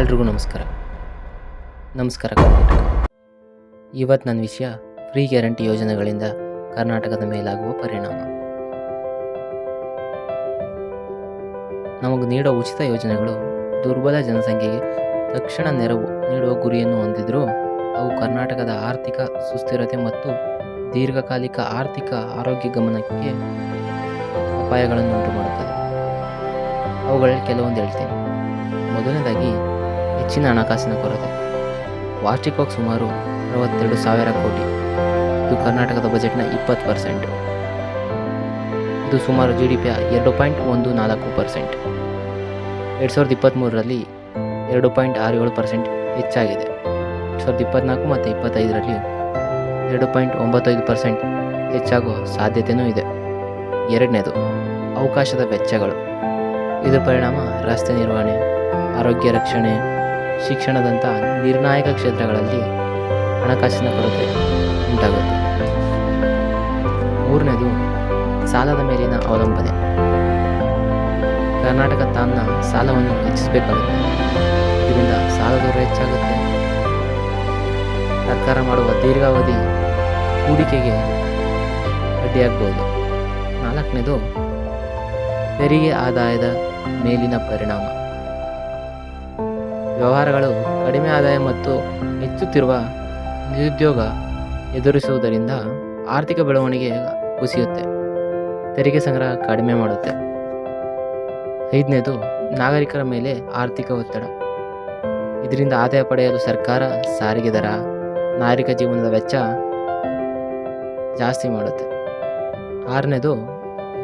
ಎಲ್ರಿಗೂ ನಮಸ್ಕಾರ. ನಮಸ್ಕಾರ ಕರ್ನಾಟಕ. ಇವತ್ತು ನನ್ನ ವಿಷಯ ಫ್ರೀ ಗ್ಯಾರಂಟಿ ಯೋಜನೆಗಳಿಂದ ಕರ್ನಾಟಕದ ಮೇಲಾಗುವ ಪರಿಣಾಮ. ನಮಗೆ ನೀಡೋ ಉಚಿತ ಯೋಜನೆಗಳು ದುರ್ಬಲ ಜನಸಂಖ್ಯೆಗೆ ತಕ್ಷಣ ನೆರವು ನೀಡುವ ಗುರಿಯನ್ನು ಹೊಂದಿದ್ದರೂ ಅವು ಕರ್ನಾಟಕದ ಆರ್ಥಿಕ ಸುಸ್ಥಿರತೆ ಮತ್ತು ದೀರ್ಘಕಾಲಿಕ ಆರ್ಥಿಕ ಆರೋಗ್ಯ ಗಮನಕ್ಕೆ ಅಪಾಯಗಳನ್ನು ಉಂಟು ಮಾಡುತ್ತದೆ ಅವುಗಳಲ್ಲಿ ಕೆಲವೊಂದು ಹೇಳ್ತೀನಿ. ಮೊದಲನೇದಾಗಿ ಹೆಚ್ಚಿನ ಹಣಕಾಸಿನ ಕೊರತೆ. ವಾರ್ಷಿಕವಾಗಿ ಸುಮಾರು ಅರವತ್ತೆರಡು ಸಾವಿರ ಕೋಟಿ. ಇದು ಕರ್ನಾಟಕದ ಬಜೆಟ್ನ ಇಪ್ಪತ್ತು ಪರ್ಸೆಂಟ್. ಇದು ಸುಮಾರು ಜಿ ಡಿ ಪಿಯ ಎರಡು ಪಾಯಿಂಟ್ ಒಂದು ನಾಲ್ಕು ಪರ್ಸೆಂಟ್. ಎರಡು ಸಾವಿರದ ಇಪ್ಪತ್ತ್ಮೂರರಲ್ಲಿ ಎರಡು ಪಾಯಿಂಟ್ ಆರು ಏಳು ಪರ್ಸೆಂಟ್ ಹೆಚ್ಚಾಗಿದೆ. ಎರಡು ಸಾವಿರದ ಇಪ್ಪತ್ತ್ನಾಲ್ಕು ಮತ್ತು ಇಪ್ಪತ್ತೈದರಲ್ಲಿ ಎರಡು ಪಾಯಿಂಟ್ ಒಂಬತ್ತೈದು ಪರ್ಸೆಂಟ್ ಹೆಚ್ಚಾಗುವ ಸಾಧ್ಯತೆಯೂ ಇದೆ. ಎರಡನೇದು, ಅವಕಾಶದ ವೆಚ್ಚಗಳು. ಇದರ ಪರಿಣಾಮ ರಸ್ತೆ ನಿರ್ವಹಣೆ, ಆರೋಗ್ಯ ರಕ್ಷಣೆ ಶಿಕ್ಷಣದಂಥ ನಿರ್ಣಾಯಕ ಕ್ಷೇತ್ರಗಳಲ್ಲಿ ಹಣಕಾಸಿನ ಕೊರತೆ ಉಂಟಾಗುತ್ತೆ. ಮೂರನೇದು ಸಾಲದ ಮೇಲಿನ ಅವಲಂಬನೆ. ಕರ್ನಾಟಕ ತನ್ನ ಸಾಲವನ್ನು ಹೆಚ್ಚಿಸಬೇಕಾಗುತ್ತೆ. ಇದರಿಂದ ಸಾಲದ ಹೆಚ್ಚಾಗುತ್ತೆ. ಸರ್ಕಾರ ಮಾಡುವ ದೀರ್ಘಾವಧಿ ಹೂಡಿಕೆಗೆ ಅಡ್ಡಿಯಾಗ್ಬೋದು ನಾಲ್ಕನೇದು ತೆರಿಗೆ ಆದಾಯದ ಮೇಲಿನ ಪರಿಣಾಮ. ವ್ಯವಹಾರಗಳು ಕಡಿಮೆ ಆದಾಯ ಮತ್ತು ಹೆಚ್ಚುತ್ತಿರುವ ನಿರುದ್ಯೋಗ ಎದುರಿಸುವುದರಿಂದ ಆರ್ಥಿಕ ಬೆಳವಣಿಗೆ ಕುಸಿಯುತ್ತೆ. ತೆರಿಗೆ ಸಂಗ್ರಹ ಕಡಿಮೆ ಮಾಡುತ್ತೆ. ಐದನೇದು, ನಾಗರಿಕರ ಮೇಲೆ ಆರ್ಥಿಕ ಒತ್ತಡ. ಇದರಿಂದ ಆದಾಯ ಪಡೆಯಲು ಸರ್ಕಾರ ಸಾರಿಗೆ ದರ, ನಾಗರಿಕ ಜೀವನದ ವೆಚ್ಚ ಜಾಸ್ತಿ ಮಾಡುತ್ತೆ. ಆರನೇದು,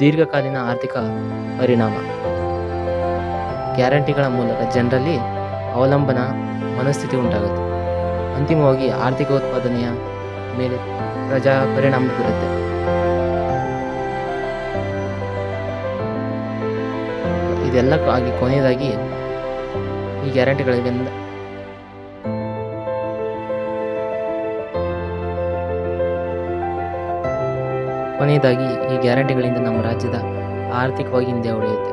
ದೀರ್ಘಕಾಲೀನ ಆರ್ಥಿಕ ಪರಿಣಾಮ. ಗ್ಯಾರಂಟಿಗಳ ಮೂಲಕ ಜನರಲ್ಲಿ ಅವಲಂಬನ ಮನಸ್ಥಿತಿ ಉಂಟಾಗುತ್ತೆ. ಅಂತಿಮವಾಗಿ ಆರ್ಥಿಕ ಉತ್ಪಾದನೆಯ ಮೇಲೆ ಪ್ರಜಾ ಪರಿಣಾಮ ಬೀರುತ್ತೆ. ಇದೆಲ್ಲ ಆಗಿ ಕೊನೆಯದಾಗಿ ಈ ಗ್ಯಾರಂಟಿಗಳಿಂದ ಕೊನೆಯದಾಗಿ ಈ ಗ್ಯಾರಂಟಿಗಳಿಂದ ನಮ್ಮ ರಾಜ್ಯದ ಆರ್ಥಿಕವಾಗಿ ಹಿಂದೆ ಉಳಿಯುತ್ತೆ.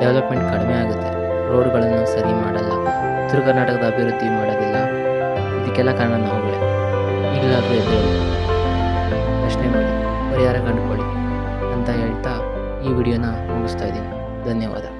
ಡೆವಲಪ್ಮೆಂಟ್ ಕಡಿಮೆ ಆಗುತ್ತೆ. ರೋಡ್ಗಳನ್ನು ಸರಿ ಮಾಡಲ್ಲ ಉತ್ತರ ಕರ್ನಾಟಕದ ಅಭಿವೃದ್ಧಿ ಮಾಡೋದಿಲ್ಲ. ಇದಕ್ಕೆಲ್ಲ ಕಾರಣ ನಾವುಗಳೇ. ಈಗಲಾದರೂ ಎದ್ದೇಳಿ. ಪ್ರಶ್ನೆ ಮಾಡಿ ಪರಿಹಾರ ಕಂಡುಕೊಳ್ಳಿ ಅಂತ ಹೇಳ್ತಾ ಈ ವಿಡಿಯೋನ ಮುಗಿಸ್ತಾ ಇದ್ದೀನಿ. ಧನ್ಯವಾದ.